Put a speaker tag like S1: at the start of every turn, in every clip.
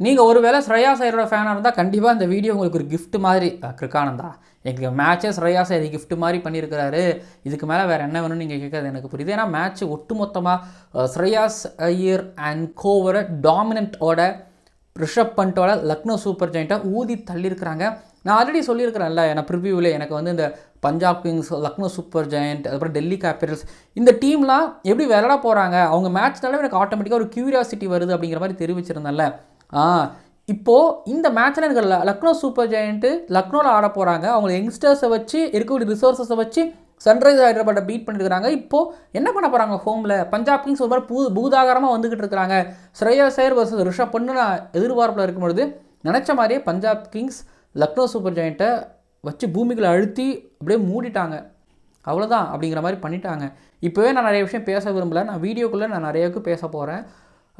S1: நீங்கள் ஒருவேளை ஸ்ரேயா சையரோட ஃபேனாக இருந்தால் கண்டிப்பாக இந்த வீடியோ உங்களுக்கு ஒரு கிஃப்ட் மாதிரி கிருக்கானந்தா எங்களுக்கு மேட்சே ஸ்ரேயா சையர் கிஃப்ட் மாதிரி பண்ணியிருக்கிறாரு இதுக்கு மேலே வேறு என்ன வேணும்னு நீங்கள் கேட்கறது எனக்கு புரியுது. ஏன்னா மேட்ச் ஒட்டுமொத்தமாக ஸ்ரேயாஸ் ஐயர் அண்ட் கோவரை டாமினண்ட்டோட ரிஷப் பண்டோட லக்னோ சூப்பர் ஜெயிண்ட்டை ஊதி தள்ளியிருக்கிறாங்க நான் ஆல்ரெடி சொல்லியிருக்கிறேன்ல எனக்கு ப்ரிவியூவில் எனக்கு வந்து இந்த Punjab Kings Lucknow Super Giant அதுக்கப்புறம் டெல்லி கேபிட்டல்ஸ் இந்த டீம்லாம் எப்படி விளையாட போகிறாங்க அவங்க மேட்ச்னால எனக்கு ஆட்டோமேட்டிக்காக ஒரு க்யூரியாசிட்டி வருது அப்படிங்கிற மாதிரி தெரிவிச்சிருந்தேன்ல. இப்போது இந்த மேட்ச்சில் எனக்கு லக்னோ சூப்பர் ஜெயண்ட்டு லக்னோவில் ஆட போகிறாங்க அவங்க யங்ஸ்டர்ஸை வச்சு இருக்கக்கூடிய ரிசோர்ஸஸை வச்சு சன்ரைஸ் ஹைதராபாத்தை பீட் பண்ணியிருக்காங்க இப்போது என்ன பண்ண போகிறாங்க ஹோமில் பஞ்சாப் கிங்ஸ் ஒரு மாதிரி பூ பூதாகரமாக வந்துக்கிட்டு இருக்கிறாங்க. ஸ்ரேயா சையர் வர்சஸ் ரிஷப் பண்ணு நான் எதிர்பார்ப்பில் இருக்கும்பொழுது நினச்ச மாதிரியே பஞ்சாப் கிங்ஸ் லக்னோ சூப்பர் ஜெயண்ட்டை வச்சு பூமிகளை அழுத்தி அப்படியே மூடிட்டாங்க. அவ்வளோதான் அப்படிங்கிற மாதிரி பண்ணிட்டாங்க. இப்போவே நான் நிறைய விஷயம் பேச விரும்பலை. நான் வீடியோக்குள்ளே நான் நிறையக்கு பேச போகிறேன்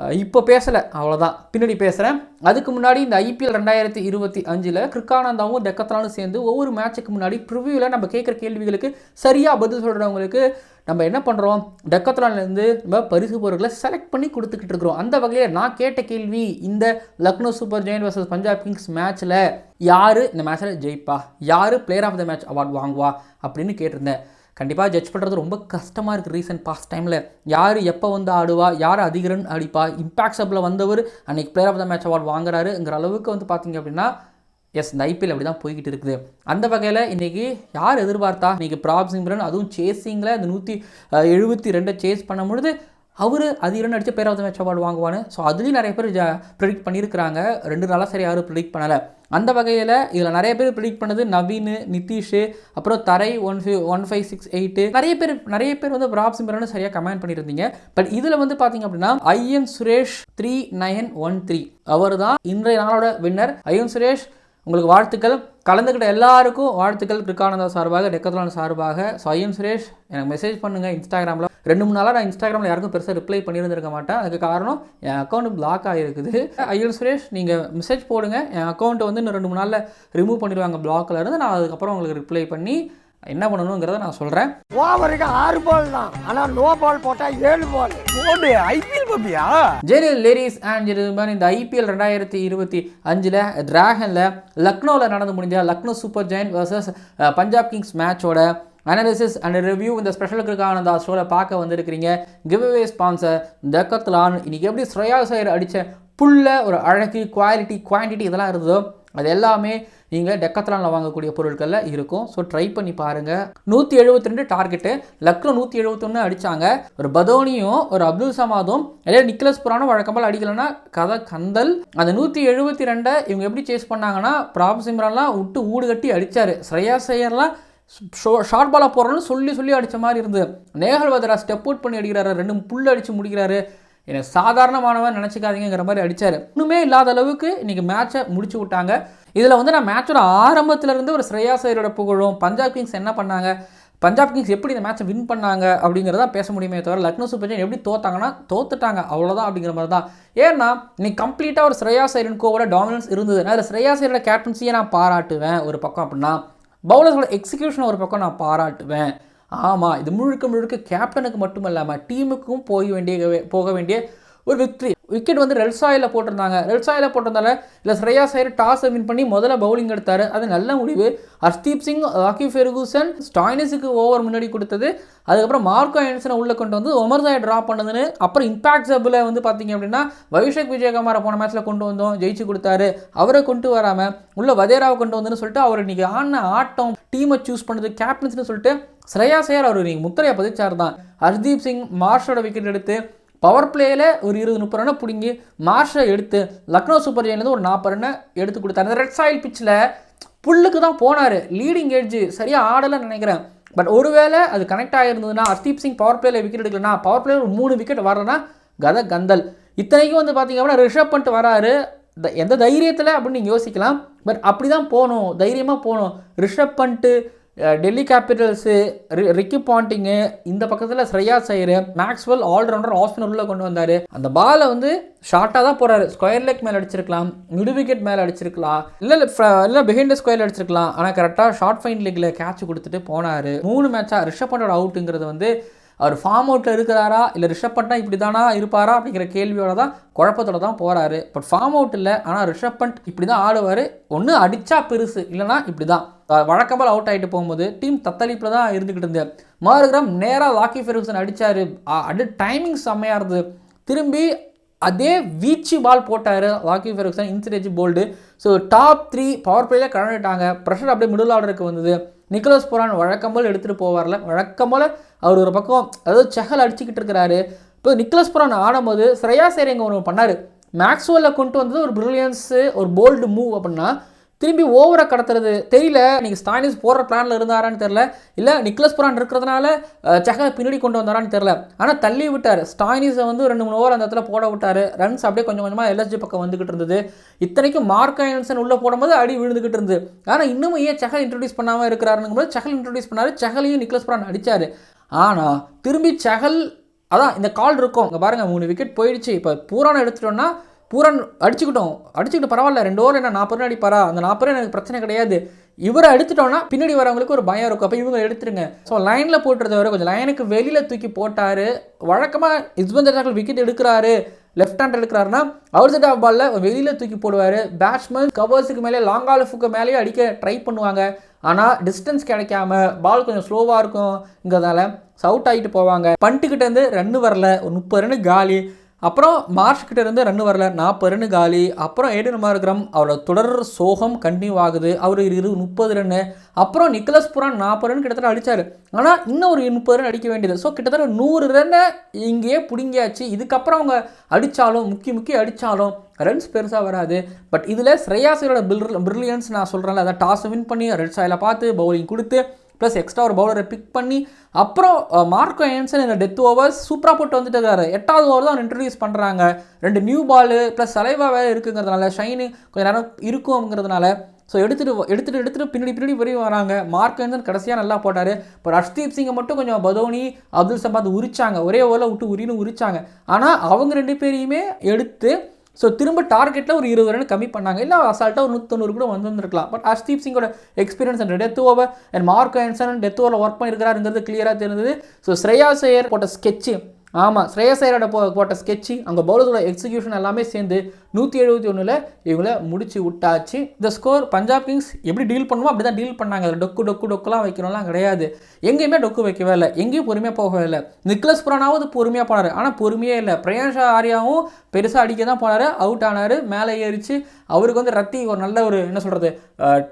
S1: இப்போ பேசலை. அவ்வளோதான் பின்னாடி பேசுகிறேன் அதுக்கு முன்னாடி இந்த ஐபிஎல் ரெண்டாயிரத்தி இருபத்தி அஞ்சில் கிருக்கானந்தாவும் டெக்கத்லானும் சேர்ந்து ஒவ்வொரு மேட்சுக்கு முன்னாடி ப்ரிவியூவில் நம்ம கேட்குற கேள்விகளுக்கு சரியாக பதில் சொல்கிறவங்களுக்கு நம்ம என்ன பண்ணுறோம் டெக்கத்லான்லேருந்து நம்ம பரிசு பொருட்களை செலக்ட் பண்ணி கொடுத்துக்கிட்டு இருக்கிறோம். அந்த வகையில் நான் கேட்ட கேள்வி இந்த Lucknow Super Giant versus Punjab Kings மேட்ச்சில் யார் இந்த மேட்ச்சில் ஜெயிப்பா? யார் player of the match award வாங்குவா? அப்படின்னு கேட்டிருந்தேன். கண்டிப்பாக ஜட்ஜ் பண்ணுறது ரொம்ப கஷ்டமாக இருக்குது ரீசன்ட் பாஸ்ட் டைமில் யார் எப்போ வந்து ஆடுவா யார் அதிக ரன் அடிப்பா இம்பாக்ட் சப்பில் வந்தவர் அன்றைக்கி player of the match award வாங்குறாருங்கிற அளவுக்கு வந்து பார்த்தீங்க அப்படின்னா எஸ் இந்த ஐபிஎல் அப்படி தான் போய்கிட்டு இருக்குது. அந்த வகையில் இன்றைக்கி யார் எதிர்பார்த்தா இன்றைக்கி பிராப் சிம்ரன் அதுவும் சேஸிங்கில் இந்த நூற்றி எழுபத்தி ரெண்டை சேஸ் பண்ணும் பொழுது அவர் அது இரண்டு அடித்து பேராவது மேட்ச் அவார்டு வாங்குவான்னு ஸோ அதுலேயும் நிறைய பேர் ப்ரிடிக்ட் பண்ணியிருக்கிறாங்க ரெண்டு நாளாக சரி யாரும் ப்ரிடிக்ட் பண்ணலை. அந்த வகையில் இதில் நிறைய பேர் ப்ரிடிக்ட் பண்ணது நவீன் நிதிஷ் அப்புறம் தரை ஒன் ஃபி ஒன் ஃபைவ் சிக்ஸ் எயிட்டு நிறைய பேர் நிறைய பேர் வந்து ராப் சிம்ரன் சரியாக கமெண்ட் பண்ணியிருந்தீங்க பட் இதில் வந்து பார்த்தீங்க அப்படின்னா I N Suresh three nine one three. அவர் தான் இன்றைய நாளோட வின்னர் ஐஎன் சுரேஷ் உங்களுக்கு வாழ்த்துக்கள். கலந்துக்கிட்ட எல்லாருக்கும் வாழ்த்துக்கள். கிருக்கானந்தா சார்பாக டெக்கத்லான் சார்பாக ஸோ சுரேஷ் எனக்கு மெசேஜ் பண்ணுங்கள் இன்ஸ்டாகிராமில் ரெண்டு மூணு நாளாக நான் இன்ஸ்டாகிராமில் யாருக்கும் பெருசாக ரிப்ளை பண்ணியிருந்திருக்க மாட்டேன். அதுக்கு காரணம் என் அக்கௌண்ட் பிளாக் ஆகிருக்குது ஐஎன் சுரேஷ் நீங்கள் மெசேஜ் போடுங்க. என் அக்கௌண்ட்டை வந்து இன்னும் ரெண்டு மூணு நாளில் ரிமூவ் பண்ணிடுவாங்க பிளாக்கில் இருந்து. நான் அதுக்கப்புறம் உங்களுக்கு ரிப்ளை பண்ணி என்ன பண்ணணுங்கிறத நான் சொல்கிறேன்
S2: ஓவருக்கு ஆறு பால் தான். ஆனா நோ பால் போட்டா ஏழு பால்
S3: போடு ஐபிஎல் பாப்பியா
S1: ஜெனில் லேடிஸ் அண்ட் ஜென்டில்மேன் இந்த ஐபிஎல் ரெண்டாயிரத்தி இருபத்தி அஞ்சில் டிராகனில் லக்னோவில் நடந்து முடிஞ்ச Lucknow Super Giant versus Punjab Kings மேட்சோட அனாலிசிஸ் அண்ட் ரிவ்யூ இந்த ஸ்பெஷல் கிரிக்கானந்தா ஷோவில் பார்க்க வந்திருக்கிறீங்க. கிவ் அவே ஸ்பான்சர் டெக்கத்லான் இன்னைக்கு எப்படி ஸ்ரேயா சையர் அடித்த புல்ல ஒரு அழகு குவாலிட்டி குவான்டிட்டி இதெல்லாம் இருந்ததோ அது எல்லாமே நீங்கள் டெக்கத்தலானில் வாங்கக்கூடிய பொருட்களில் இருக்கும். ஸோ ட்ரை பண்ணி பாருங்கள் நூற்றி எழுபத்தி ரெண்டு டார்கெட்டு லக்னோ நூற்றி எழுபத்தொன்று அடித்தாங்க ஒரு பதோனியும் ஒரு அப்துல் சமாதும் இதே நிக்கலஸ் புரானும் வழக்கமாக அடிக்கலைன்னா கதை கந்தல். அந்த நூற்றி எழுபத்தி ரெண்டை இவங்க எப்படி சேஸ் பண்ணாங்கன்னா பிராப் சிம்ரான்லாம் விட்டு ஊடு கட்டி அடித்தார் ஸ்ரேயா சையர்லாம் ஷார்ட் பாலாக போகிறோன்னு சொல்லி சொல்லி அடித்த மாதிரி இருந்தது. நேகல் வதரா ஸ்டெப் அவுட் பண்ணி அடிக்கிறாரு. ரெண்டு புல் அடித்து முடிக்கிறாரு. என்னை சாதாரணமானவன் நினச்சிக்காதீங்கிற மாதிரி அடித்தார் இன்னுமே இல்லாத அளவுக்கு இன்றைக்கி மேட்சை முடிச்சு விட்டாங்க. இதில் வந்து நான் மேட்சோட ஆரம்பத்திலேருந்து ஒரு ஸ்ரேயா சையரோட புகழும் பஞ்சாப் கிங்ஸ் என்ன பண்ணாங்க பஞ்சாப் கிங்ஸ் எப்படி இந்த மேட்சை வின் பண்ணாங்க அப்படிங்கிறத பேச முடியுமே தவிர லக்னோ சூப்பர் ஜெயின் எப்படி தோத்தாங்கன்னா தோத்துட்டாங்க அவ்வளோதான் அப்படிங்கிற மாதிரி தான். ஏன்னா நீ கம்ப்ளீட்டாக ஒரு ஸ்ரேயா சைரன் கோவோட டாமினன்ஸ் இருந்தது. அதில் ஸ்ரேயா சைரோட கேப்டன்சியை நான் பாராட்டுவேன் ஒரு பக்கம் அப்படின்னா பவுலர்ஸோட எக்ஸிக்யூஷனை ஒரு பக்கம் நான் பாராட்டுவேன். ஆமாம் இது முழுக்க முழுக்க கேப்டனுக்கு மட்டும் இல்லாமல் டீமுக்கும் போக வேண்டிய போக வேண்டிய ஒரு விக்ட்ரி விக்கெட் வந்து ரெல்சாயில் போட்டிருந்தாங்க. ரெல்சாயில் போட்டிருந்தால இல்லை ஸ்ரேயா சைர் டாஸை வின் பண்ணி முதல்ல பவுலிங் எடுத்தார். அது நல்ல முடிவு. ஹர்தீப் சிங் ராக்கி ஃபெர்கூசன் ஸ்டாய்னிஸுக்கு ஓவர் முன்னாடி கொடுத்தது. அதுக்கப்புறம் மார்க்கோ ஆன்சனை உள்ளே கொண்டு வந்து ஒமர்தாயை ட்ரா பண்ணதுன்னு அப்புறம் இம்பாக்ட் சப்பில் வந்து பார்த்தீங்க அப்படின்னா வைஷக் விஜயகுமாரை போன மேட்ச்சில் கொண்டு வந்தோம் ஜெயிச்சு கொடுத்தாரு. அவரை கொண்டு வராமல் உள்ள வதேராவை கொண்டு வந்துன்னு சொல்லிட்டு அவர் இன்னைக்கு ஆடின ஆட்டம் டீமை சூஸ் பண்ணது கேப்டன்ஸ்னு சொல்லிட்டு ஸ்ரேயா சேர் அவர் இன்றைக்கி முத்திரையை பதிச்சார் தான் ஹர்தீப் சிங் மார்ஷோட விக்கெட் எடுத்து பவர் பிளேயில் ஒரு இருபது முப்பது ரன்னை பிடுங்கி மார்ஷை எடுத்து லக்னோ சூப்பர் ஜெயின்லேருந்து ஒரு நாற்பது ரன்னை எடுத்து கொடுத்தாரு. அந்த ரெட் சாயில் பிச்சில் புல்லுக்கு தான் போனார். லீடிங் எட்ஜு சரியாக ஆடலைன்னு நினைக்கிறேன். பட் ஒருவேளை அது கனெக்ட் ஆகிருந்ததுன்னா ஹர்தீப் சிங் பவர் பிளேயில் விக்கெட் எடுக்கலனா பவர் பிளேயில் ஒரு மூணு விக்கெட் வரலன்னா கத கந்தல். இத்தனைக்கும் வந்து பார்த்தீங்க அப்படின்னா ரிஷப் பண்ணிட்டு வராரு. த- எந்த தைரியத்தில் அப்படின்னு நீங்கள் யோசிக்கலாம். பட் அப்படி தான் போகணும். தைரியமாக போகணும். ரிஷப் பண்ணிட்டு டெல்லி கேபிட்டல்ஸு ரிக்கி பாண்டிங்கு இந்த பக்கத்தில் Shreyas Iyer Maxwell allrounder a spinner உள்ளே கொண்டு வந்தார். அந்த பாலை வந்து ஷார்ட்டாக தான் போகிறாரு ஸ்கொயர் லெக் மேலே அடிச்சிருக்கலாம். மிடு விக்கெட் மேலே அடிச்சிருக்கலாம். இல்லை இல்லை பிஹைண்ட் ஸ்கொயர் அடிச்சிருக்கலாம். ஆனால் கரெக்டாக ஷார்ட் ஃபைன் லெக்கில் கேட்ச் கொடுத்துட்டு போனார். மூணு மேட்சாக ரிஷப் பண்டோட அவுட்டுங்கிறது வந்து அவர் ஃபார்ம் அவுட்டில் இருக்கிறாரா? இல்லை ரிஷப் பண்ட்னா இப்படி தானா இருப்பாரா? அப்படிங்கிற கேள்வியோட தான் குழப்பத்தோட தான் போகிறாரு பட் ஃபார்ம் அவுட் இல்லை ஆனால் ரிஷப் பண்ட் இப்படி தான் ஆடுவார். ஒன்று அடித்தா பெருசு இல்லைனா இப்படி தான் வழக்கம்போல் அவுட் ஆகிட்டு போகும்போது டீம் தத்தளிப்பில் தான் இருந்துக்கிட்டு இருந்தேன் மாறுகிராம் நேராக லாக்கி ஃபெர்குசன் அடித்தார் அடி டைமிங் செம்மையாக இருந்தது. திரும்பி அதே வீச்சு பால் போட்டார் Lockie Ferguson inside edge bowled so top three power பிளேயில் கலந்துட்டாங்க. ப்ரெஷர் அப்படியே மிடில் ஆர்டருக்கு வந்தது. நிக்கோலஸ் புரான் வழக்கம் போல் எடுத்துகிட்டு போவார்ல. வழக்கம் போல் அவர் ஒரு பக்கம் அதாவது செஹல் அடிச்சுக்கிட்டு இருக்கிறாரு. இப்போ நிக்கோலஸ் புரான் ஆடும்போது ஸ்ரேயா சேரிங்க ஒன்று பண்ணார். மேக்ஸ்வெல்ல கொண்டு வந்தது ஒரு பிரில்லியன்ஸு ஒரு போல்டு மூவ் அப்படின்னா திரும்பி ஓவரை கடத்துறது. தெரியல நீங்கள் ஸ்டாலின்ஸ் போடுற பிளானில் இருந்தாரான்னு தெரில இல்லை நிக்லஸ் புரான் இருக்கிறதுனால அஹ், பின்னாடி கொண்டு வந்தாரான்னு தெரில ஆனால் தள்ளி விட்டார். ஸ்டாலினிஸை வந்து ரெண்டு மூணு ஓவர் அந்த இடத்துல போட விட்டார். ரன்ஸ் அப்படியே கொஞ்சம் கொஞ்சமாக எல்எஸ்ஜி பக்கம் வந்துக்கிட்டு இருந்தது. இத்தனைக்கும் மார்க் ஐன்சன் உள்ளே போடும்போது அடி விழுந்துக்கிட்டு இருந்தது. ஆனால் இன்னும் ஏன் செகல் இன்ட்ரடியூஸ் பண்ணாமல் இருக்கிறாருங்கும் போது செஹல் இன்ட்ரடியூஸ் பண்ணார். செகலையும் நிக்லஸ் புரான் அடித்தார் ஆனால் திரும்பி செகல் அதான் இந்த கால் இருக்கும். இங்கே பாருங்கள் மூணு விக்கெட் போயிடுச்சு. இப்போ பூரான எடுத்துட்டோன்னா பூரன் அடிச்சுக்கிட்டோம். அடிச்சுக்கிட்டு பரவாயில்ல ரெண்டு ஓவர் என்ன நாற்பது ரன் அடிப்பாரா? அந்த நாற்பது எனக்கு பிரச்சனை கிடையாது. இவரை எடுத்துட்டோம்னா பின்னாடி வரவங்களுக்கு ஒரு பயம் இருக்கும். அப்போ இவங்க எடுத்துருங்க. ஸோ லைனில் போட்டுறத வர கொஞ்சம் லைனுக்கு வெளியில் தூக்கி போட்டார். வழக்கமாக இஸ்பந்தர் ஜாக்கல் விக்கெட் எடுக்கிறாரு. லெஃப்ட் ஹேண்ட் எடுக்கிறாருன்னா அவர் சைட் ஆஃப் பாலில் வெளியில் தூக்கி போடுவார். பேட்ஸ்மேன் கவர்ஸுக்கு மேலே லாங் ஆலுஃபுக்கு மேலேயே அடிக்க ட்ரை பண்ணுவாங்க. ஆனால் டிஸ்டன்ஸ் கிடைக்காம பால் கொஞ்சம் ஸ்லோவாக இருக்கும்ங்கிறதால அவுட் ஆகிட்டு போவாங்க. பண்ட்டுக்கிட்டேருந்து ரன்னு வரல. ஒரு முப்பது ரன்னு காலி. அப்புறம் மார்ச் கிட்ட இருந்து ரன் வரல. நாற்பது ரன் காலி. அப்புறம் ஏடன் மார்க்ரம். அவரோட தொடர் சோகம் கண்டினியூ ஆகுது. அவர் இரு முப்பது ரன்னு அப்புறம் நிக்கலஸ் புரான் நாற்பது ரன் கிட்டத்தட்ட அடித்தார் ஆனால் இன்னும் ஒரு முப்பது ரன் அடிக்க வேண்டியது. ஸோ கிட்டத்தட்ட நூறு ரன்னை இங்கேயே பிடுங்கியாச்சு. இதுக்கப்புறம் அவங்க அடித்தாலும் முக்கி முக்கி அடித்தாலும் ரன்ஸ் பெருசாக வராது. பட் இதில் ஸ்ரேயாசியோட பில் பிரில்லியன்ஸ் நான் சொல்கிறேன்ல அதை டாஸ் வின் பண்ணி ரெட் சாயில் பார்த்து பவுலிங் கொடுத்து ப்ளஸ் எக்ஸ்ட்ரா ஒரு பவுலரை பிக் பண்ணி அப்புறம் மார்க்கோ ஏன்சன் இந்த டெத் ஓவர்ஸ் சூப்பராக போட்டு வந்துட்டு இருக்காரு எட்டாவது ஓவர் தான் இன்ட்ரடியூஸ் பண்ணுறாங்க ரெண்டு நியூ பாலு ப்ளஸ் சலைவா வேறு இருக்குங்கிறதுனால ஷைனு கொஞ்சம் நேரம் இருக்குங்கிறதுனால ஸோ எடுத்துகிட்டு எடுத்துகிட்டு எடுத்துகிட்டு பின்னாடி பின்னாடி பெரிய வராங்க. மார்க் ஏன்சன் கடைசியாக நல்லா போட்டார். இப்போ ரஷ்தீப் சிங்கை மட்டும் கொஞ்சம் பதோனி அப்துல் சபாத் உரிச்சாங்க. ஒரே ஓவரில் விட்டு உரின்னு உரிச்சாங்க. ஆனால் அவங்க ரெண்டு பேரையுமே எடுத்து ஸோ திரும்ப டார்கெட்டில் ஒரு இருபது ரன் கம்மி பண்ணாங்க. இல்லை அசால்ட்டாக ஒரு நூற்றொண்ணூறு கூட வந்திருந்திருக்கலாம் but Harshdeep சிங்கோட experience and death over and Marco Jansen death ஓவரில் ஒர்க் பண்ணியிருக்கிறாருங்கிறது கிளியராக தெரிஞ்சது ஸோ ஸ்ரேயா சேயர் போட்ட ஸ்கெட்சு ஆமாம் ஸ்ரேயஸ் சேயரோட போ போட்ட ஸ்கெட்சு அங்கே பவுலர்ஸோட எக்ஸிக்யூஷன் எல்லாமே சேர்ந்து நூற்றி எழுபத்தி ஒன்றில் இவங்கள முடிச்சு விட்டாச்சு. இந்த ஸ்கோர் பஞ்சாப் கிங்ஸ் எப்படி டீல் பண்ணுவோம் அப்படி தான் டீல் பண்ணாங்க. அதில் டொக்கு டொக்கு டொக்குலாம் வைக்கணும்லாம் கிடையாது. எங்கேயுமே டொக்கு வைக்கவே இல்லை. எங்கேயும் பொறுமையாக போகவே இல்லை. நிக்லஸ் புரானாவது பொறுமையாக போனார். ஆனால் பொறுமையே இல்லை. பிரயாஷா ஆர்யாவும் பெருசாக அடிக்க தான் போனார். அவுட் ஆனார். மேலே ஏறிச்சு. அவருக்கு வந்து ரத்தி ஒரு நல்ல ஒரு என்ன சொல்கிறது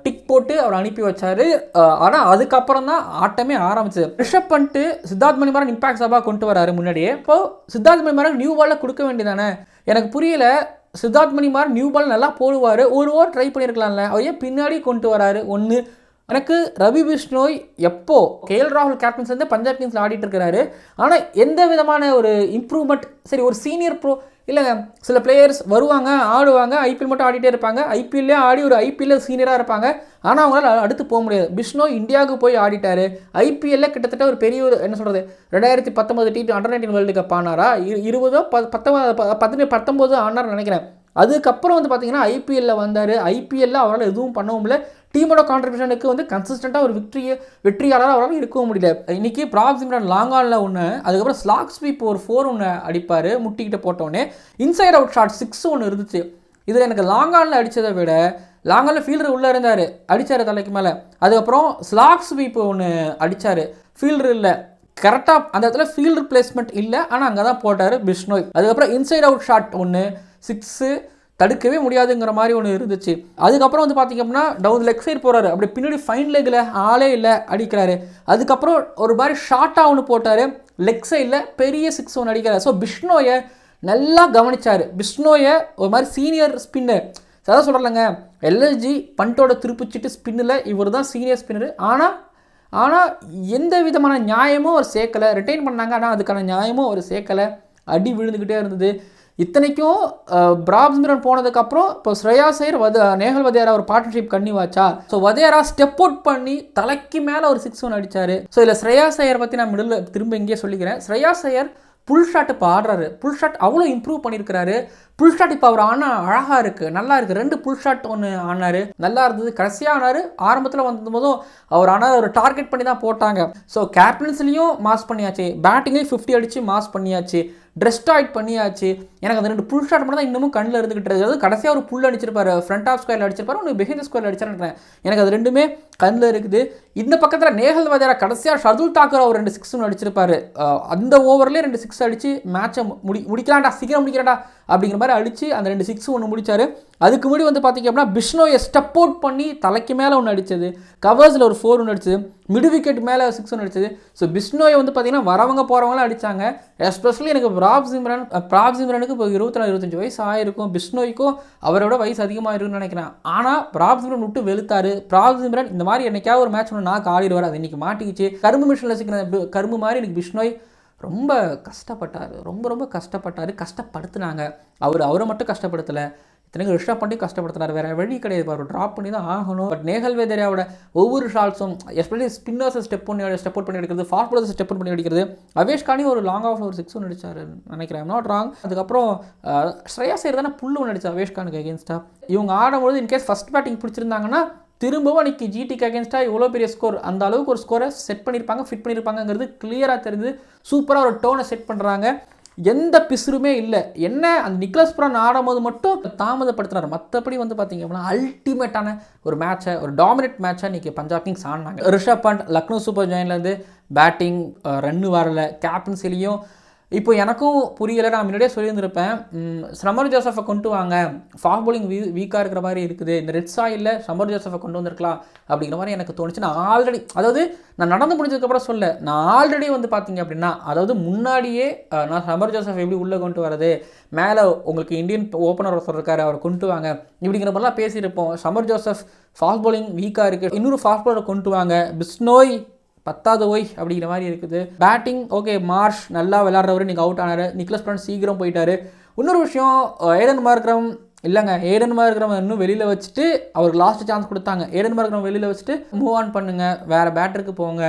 S1: டிக் போட்டு அவர் அனுப்பி வச்சார். ஆனால் அதுக்கப்புறம் தான் ஆட்டமே ஆரம்பிச்சது. ரிஷப் பண்ணிட்டு சித்தார்த் மணிமாரன் இம்பாக்ட் சபா கொண்டு வராரு முன்னாடியே. இப்போ சித்தார்த் மணிமாரன் நியூ பாலில் கொடுக்க வேண்டியதானே? எனக்கு புரியல. சித்தார்த் மணிமாறன் நியூ பால் நல்லா போடுவார். ஒரு ஓவர் ட்ரை பண்ணியிருக்கலாம்ல அவர் ஏன் பின்னாடி கொண்டு வராரு? ஒன்று எனக்கு ரவி பிஷ்ணோய் எப்போ கேஎல் ராகுல் கேப்டன்ஸ் வந்து பஞ்சாப் கிங்ஸில் ஆடிட்டு இருக்கிறாரு. ஆனால் எந்த விதமான ஒரு இம்ப்ரூவ்மெண்ட் சரி ஒரு சீனியர் ப்ரோ இல்லைங்க சில பிளேயர்ஸ் வருவாங்க ஆடுவாங்க ஐபிஎல் மட்டும் ஆடிட்டே இருப்பாங்க. ஐபிஎல்லே ஆடி ஒரு ஐபிஎல்ல சீனியராக இருப்பாங்க. ஆனால் அவங்களால அடுத்து போக முடியாது. பிஷ்ணோய் இந்தியாவுக்கு போய் ஆடிட்டாரு. ஐபிஎல்ல கிட்டத்தட்ட ஒரு பெரிய ஒரு என்ன சொல்கிறது ரெண்டாயிரத்தி பத்தொம்பது the under nineteen world cup ஆனாரா? இரு- இருபதோ ப பத்தொம்பது பத்து பத்தொம்போது ஆனார்னு நினைக்கிறேன். அதுக்கப்புறம் வந்து பார்த்தீங்கன்னா ஐபிஎல்ல வந்தார். ஐபிஎல்ல அவரால் எதுவும் பண்ணவும் இல்லை. டீமோட கான்ட்ரிபியூஷனுக்கு வந்து கன்சிஸ்டண்ட்டாக ஒரு விக்ட்ரியை வெற்றியாளராக அவரால் இருக்கவும் முடியல. இன்றைக்கி பிராக் சிம்ரன் லாங் ஆனில் ஒன்று அதுக்கப்புறம் ஸ்லாக் ஸ்வீப் ஒரு ஃபோர் ஒன்று அடிப்பார் முட்டிக்கிட்டு போட்டோடனே இன்சைட் அவுட் ஷாட் சிக்ஸ் ஒன்று இருந்துச்சு. இதில் எனக்கு லாங் ஆனில் அடித்ததை விட லாங்கானில் ஃபீல்டர் உள்ளே இருந்தார் அடித்தார் தலைக்கு மேலே. அதுக்கப்புறம் ஸ்லாக் ஸ்வீப் ஒன்று அடித்தார் ஃபீல்டர் இல்லை. கரெக்டாக அந்த இடத்துல ஃபீல்டு பிளேஸ்மெண்ட் இல்லை ஆனால் அங்கே தான் போட்டார் பிஷ்னோய் அதுக்கப்புறம் இன்சைட் அவுட் ஷாட் ஒன்று சிக்ஸு தடுக்கவே முடியாதுங்கிற மாதிரி ஒன்று இருந்துச்சு. அதுக்கப்புறம் வந்து பார்த்திங்க அப்படின்னா டவுன் லெக் சைடு போகிறாரு அப்படி பின்னாடி ஃபைன் லெக்கில் ஆளே இல்லை அடிக்கிறாரு. அதுக்கப்புறம் ஒரு மாதிரி ஷார்ட்டாக ஒன்று போட்டார். லெக் சைடில் பெரிய சிக்ஸ் ஒன்று அடிக்கிறார். ஸோ பிஷ்ணோயை நல்லா கவனிச்சார். பிஷ்ணோயை ஒரு மாதிரி சீனியர் ஸ்பின்னர் அதான் சொல்கிறலங்க எல்எஸ்ஜி பண்டோட திருப்பிச்சிட்டு ஸ்பின்னில் இவர் தான் சீனியர் ஸ்பின்னர் ஆனால் ஆனால் எந்த விதமான நியாயமும் அவர் சேர்க்கலை. ரிட்டைன் பண்ணாங்க ஆனால் அதுக்கான நியாயமும் அவர் சேர்க்கலை. அடி விழுந்துக்கிட்டே இருந்தது. இத்தனைக்கும் பிராப்ஸ்மிரன் போனதுக்கப்புறம் இப்போ ஸ்ரேயா சேர் வத நேகல் வதேரா ஒரு பார்ட்னர்ஷிப் கன்னிவாச்சா ஸோ வதேரா ஸ்டெப் அவுட் பண்ணி தலைக்கு மேலே ஒரு சிக்ஸ் ஒன் அடித்தார் ஸோ இதில் ஸ்ரேயா சேயர் பற்றி நான் மிடில் திரும்ப இங்கேயே சொல்லிக்கிறேன். ஸ்ரேயா சேயர் புல் ஷாட் இப்போ ஆடுறாரு. புல் ஷாட் அவ்வளோ இம்ப்ரூவ் பண்ணியிருக்கிறாரு புல் ஷாட் இப்போ அவர் ஆனால் அழகாக இருக்குது நல்லா இருக்குது ரெண்டு புல் ஷாட் ஒன்று ஆனார். நல்லா இருந்தது. கடைசியாக ஆனார். ஆரம்பத்தில் வந்தபோதும் அவர் ஆனால் ஒரு டார்கெட் பண்ணி தான் போட்டாங்க. ஸோ கேப்டன்ஸ்லேயும் மாஸ் பண்ணியாச்சு. பேட்டிங்லேயும் ஃபிஃப்டி அடித்து மாஸ் பண்ணியாச்சு. ட்ரெஸ்டாய்ட் பண்ணியாச்சு. எனக்கு அந்த ரெண்டு புல் ஷாட் மட்டும் தான் இன்னமும் கண்ணில் இருந்துகிட்டு இருக்குது அதாவது கடைசியாக ஒரு புல் அடிச்சிருப்பாரு. Front of ஸ்கொயரில் அடிச்சிருப்பாரு. ஒன்று பிஹைண்ட் ஸ்கொயரில் அடிச்சாருன்னு எனக்கு அது ரெண்டுமே கண்ணில் இருக்குது. இந்த பக்கத்தில் நேஹல் வஜாரா கடைசியாக ஷர்துல் தாக்கர் அவர் ரெண்டு சிக்ஸ் அடிச்சிருப்பாரு. அந்த ஓவர்லேயே ரெண்டு சிக்ஸ் அடித்து மேட்சை முடி முடிக்கலாம்டா. சீக்கிரம் முடிக்கிறான்டா. அப்படிங்கிற மாதிரி அடித்து அந்த ரெண்டு சிக்ஸ் ஒன்று முடித்தார் அதுக்கு முன்னாடி வந்து பார்த்திங்க அப்படின்னா பிஷ்னோயை ஸ்டெப் அவுட் பண்ணி தலைக்கு மேலே ஒன்று அடித்தது கவர்ஸில் ஒரு ஃபோர் ஒன்று அடிச்சது. மிடு விக்கெட் மேலே சிக்ஸ் ஒன்று அடிச்சது. ஸோ பிஷ்னோயை வந்து பார்த்தீங்கன்னா வரவங்க போகிறவங்களாம் அடித்தாங்க எஸ்பெஷலி எனக்கு பிராப் சிம்ரன் பிராப் சிம்ரனுக்கு இப்போ இருபத்தி நாலு இருபத்தஞ்சி வயசு ஆயிருக்கும். பிஷ்னோய்க்கும் அவரோட வயசு அதிகமாக இருக்குன்னு நினைக்கிறேன். ஆனால் பிராப் சிம்ரன் விட்டு வெளுத்தாரு. பிராப் சிம்ரன் இந்த மாதிரி என்னைக்காவது ஒரு மேட்ச் ஒன்று நான் ஆடிடுவார். அது இன்னைக்கு மாட்டிக்கிச்சு. கரும்பு மிஷினில் சிக்கின கரும்பு மாதிரி எனக்கு பிஷ்னோய் ரொம்ப கஷ்டப்பட்டார். ரொம்ப ரொம்ப கஷ்டப்பட்டார். கஷ்டப்படுத்தினாங்க. அவர் அவரை மட்டும் கஷ்டப்படுத்தலை. இத்தனைக்கு ரிஷப் பண்ணி கஷ்டப்படுத்தினார் வேறு வழி கிடையாது. அவர் ட்ராப் பண்ணி தான் ஆகணும். பட் நேகல் வேதரியாவோட ஒவ்வொரு ஷாட்ஸும் எஸ்பெஷலி ஸ்பின்னர்ஸை ஸ்டெப் பண்ணி ஸ்டெப் அவுட் பண்ணி அடிக்கிறது ஃபாஸ்ட் பாலர்ஸை ஸ்டெப் அவுட் பண்ணி அடிக்கிறது அவேஷ் கானி ஒரு லாங் ஆஃப் ஒரு சிக்ஸ் ஒன்று அடிச்சாரு நினைக்கிறேன் நாட் ராங் அதுக்கப்புறம் ஸ்ரேயா சேர் தானே புல்லு ஒன்று அடிச்சா அவேஷ் கானுக்கு அகேன்ஸ்டாக இவங்க ஆடும்போது இன்கேஸ் ஃபஸ்ட் பேட்டிங் பிடிச்சிருந்தாங்கன்னா திரும்பவும் அன்றைக்கி ஜிடிக்கு அகேன்ஸ்டாக இவ்வளோ பெரிய ஸ்கோர் அந்த அளவுக்கு ஒரு ஸ்கோரை செட் பண்ணியிருப்பாங்க ஃபிட் பண்ணியிருப்பாங்கங்கிறது கிளியராக தெரியுது. சூப்பராக ஒரு டோனை செட் பண்ணுறாங்க எந்த பிசுருமே இல்லை. என்ன? அந்த நிக்லஸ் புரான் ஆடும்போது மட்டும் தாமதப்படுத்துறாரு. மற்றபடி வந்து பார்த்தீங்க அப்படின்னா அல்டிமேட்டான ஒரு மேட்சை ஒரு டாமினேட் மேட்சை இன்றைக்கி பஞ்சாப் கிங்ஸ் ஆடினாங்க. ரிஷப் பண்ட் லக்னோ சூப்பர் ஜாயின்லேருந்து பேட்டிங் ரன்னு வரல. கேப்டன்சிலையும் இப்போ எனக்கும் புரியலை நான் முன்னாடியே சொல்லியிருந்திருப்பேன். ம், சமர் ஜோசஃபை கொண்டு வாங்க. ஃபாஸ்ட் போலிங் வீ வீக்காக இருக்கிற மாதிரி இருக்குது. இந்த ரெட் சாயிலில் சமர் ஜோசஃபை கொண்டு வந்திருக்கலாம் அப்படிங்கிற மாதிரி எனக்கு தோணுச்சு. நான் ஆல்ரெடி அதாவது நான் நடந்து முடிஞ்சதுக்கப்புறம் சொல்ல நான் ஆல்ரெடி வந்து பார்த்தீங்க அப்படின்னா அதாவது முன்னாடியே நான் சமர் ஜோசஃப் எப்படி உள்ளே கொண்டு வரது மேலே உங்களுக்கு இந்தியன் ஓப்பனர் ஒருத்தர் இருக்காரு அவரை கொண்டு வாங்க இப்படிங்கிற மாதிரிலாம் பேசியிருப்போம். சமர் ஜோசப் ஃபாஸ்ட் போலிங் வீக்காக இருக்குது இன்னொரு ஃபாஸ்ட் போலரை கொண்டு வாங்க. பிஸ்னோய் பத்தாவது ஒய் அப்படிங்கிற மாதிரி இருக்குது. பேட்டிங் ஓகே மார்ஷ் நல்லா விளாட்றவர் நீங்கள் அவுட் ஆனார். நிக்லஸ் பிரண்ட் சீக்கிரம் போயிட்டார். இன்னொரு விஷயம் ஏடன் மார்க்ரம் இல்லைங்க ஏடன் மார்க்ரம் இன்னும் வெளியில் வச்சுட்டு அவருக்கு லாஸ்ட் சான்ஸ் கொடுத்தாங்க. ஏடன் மார்க்ரம் வெளியில் வச்சுட்டு மூவ் ஆன் பண்ணுங்க. வேறு பேட்டருக்கு போங்க.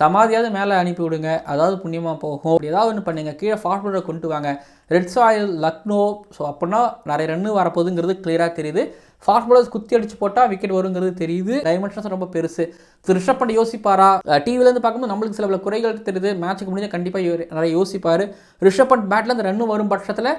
S1: சமாதியாவது மேலே அனுப்பி விடுங்க அதாவது புண்ணியமாக போகும். அப்படி ஏதாவது ஒன்று பண்ணுங்கள் கீழே ஃபாஸ்ட் கொண்டு வாங்க. ரெட் சாயில் லக்னோ ஸோ அப்படின்னா நிறைய ரன்னு வரப்போகுதுங்கிறது கிளியராக தெரியுது. ஃபாஸ்ட் பாலர்ஸ் குத்தி அடிச்சு போட்டால் விக்கெட் வருங்கிறது தெரியுது. டைமென்ஷன்ஸ் ரொம்ப பெருசு. திரு ரிஷப் பண்ணி யோசிப்பாரா? டிவிலேருந்து பார்க்கும்போது நம்மளுக்கு சில குறைகள் தெரியுது. மேட்ச்சுக்கு முடிஞ்ச கண்டிப்பாக நிறைய யோசிப்பார். ரிஷப் பண்ட் பேட்லேருந்து ரன்னு வரும் பட்சத்தில்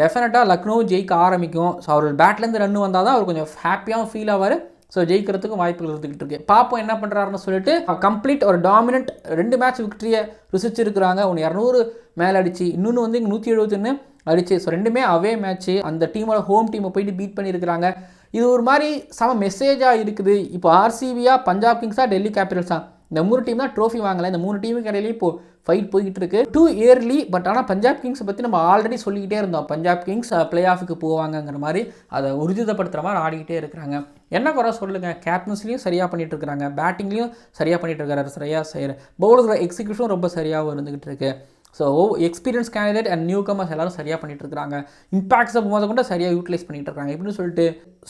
S1: டெஃபினட்டாக லக்னோ ஜெயிக்க ஆரம்பிக்கும். ஸோ அவர் பேட்லேருந்து ரன்னு வந்தால் தான் அவர் கொஞ்சம் ஹாப்பியாகவும் ஃபீல் ஆவார். ஸோ ஜெயிக்கிறதுக்கும் வாய்ப்புகள் இருந்துகிட்டு இருக்கு. பாப்போம் என்ன பண்ணுறாருன்னு சொல்லிட்டு கம்ப்ளீட் ஒரு டாமினன்ட் ரெண்டு மேட்ச் விக்டரியை ருசிச்சிருக்கிறாங்க. ஒன்று இரநூறு மேலே அடிச்சு இன்னொன்று வந்து இங்கே நூற்றி எழுபத்தொன்று அடிச்சு. ஸோ ரெண்டுமே அவே மேட்ச்சு அந்த டீமோட ஹோம் டீமை போயிட்டு பீட் பண்ணியிருக்கிறாங்க. இது ஒரு மாதிரி செம மெசேஜாக இருக்குது. இப்போ ஆர்சிபியா பஞ்சாப் கிங்ஸா டெல்லி கேபிட்டல்ஸா இந்த மூணு டீம் தான் ட்ரோஃபி வாங்கலை. இந்த மூணு டீமுக்கு இடையிலேயே இப்போ ஃபைட் போய்கிட்டு இருக்கு. டூ இயர்லி பட் ஆனால் பஞ்சாப் கிங்ஸை பற்றி நம்ம ஆல்ரெடி சொல்லிக்கிட்டே இருந்தோம். பஞ்சாப் கிங்ஸ் பிளே ஆஃபுக்கு போவாங்கங்கிற மாதிரி அதை உறுதிப்படுத்துகிற மாதிரி ஆடிக்கிட்டே இருக்கிறாங்க. என்ன குறை சொல்லுங்க? கேப்டன்ஸ்லையும் சரியாக பண்ணிட்டு இருக்கிறாங்க. பேட்டிங்லையும் சரியாக பண்ணிட்டு இருக்கிறாரு சரியாக செய்கிற பவுலரோட எக்ஸிக்யூஷன் ரொம்ப சரியாக இருந்துகிட்டு இருக்கு. So experience candidate and newcomers எல்லாரும் சரியாக பண்ணிட்டு இருக்காங்க இம்பாக்ட்ஸை போது கூட சரியாக யூட்டிலைஸ் பண்ணிட்டு இருக்காங்க இப்படின்னு சொல்லிட்டு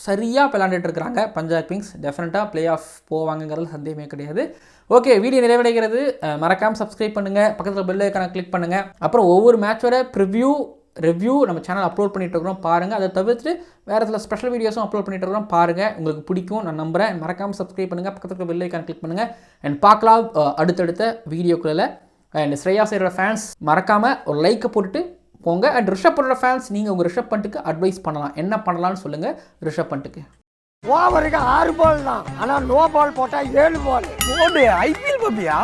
S1: சரியாக விளாண்டுட்டு இருக்கிறாங்க பஞ்சாப் கிங்ஸ் டெஃபினட்டாக ப்ளே ஆஃப் போவாங்கங்கிறது சந்தேகமே கிடையாது. ஓகே வீடியோ நிறைவடைகிறது. மறக்காமல் சப்ஸ்கிரைப் பண்ணுங்கள் பக்கத்தில் பெல் ஐக்கான கிளிக் பண்ணுங்கள் அப்புறம் ஒவ்வொரு மேட்சோட ப்ரிவ்யூ ரிவ்யூ நம்ம சேனல் அப்லோட் பண்ணிட்டு இருக்கிறோம் பாருங்கள் அதை தவிர்த்து வேறு சில ஸ்பெஷல் வீடியோஸும் அப்லோட் பண்ணிட்டு இருக்கிறோம் பாருங்கள் உங்களுக்கு பிடிக்கும் நான் நம்புகிறேன் மறக்காமல் சப்ஸ்கிரைப் பண்ணுங்கள் பக்கத்தில் பெல் ஐக்கான கிளிக் பண்ணுங்கள் அண்ட் பார்க்கலாம் அடுத்தடுத்த வீடியோக்குள்ள அண்ட் ஸ்ரேயா சேரோட ஃபேன்ஸ் மறக்காமல் ஒரு லைக்கை போட்டுட்டு போங்க. அண்ட் ரிஷப் பண்ணுற ஃபேன்ஸ் நீங்கள் உங்கள் ரிஷப் பண்ணிட்டுக்கு அட்வைஸ் பண்ணலாம். என்ன பண்ணலாம்னு சொல்லுங்கள் ரிஷப் பண்ணிட்டுக்கு
S2: ஓவருக்கு ஆறு பால் தான் ஆனா நோ பால் போட்டா ஏழு பால்.
S3: ஐபிஎல் பாப்பியா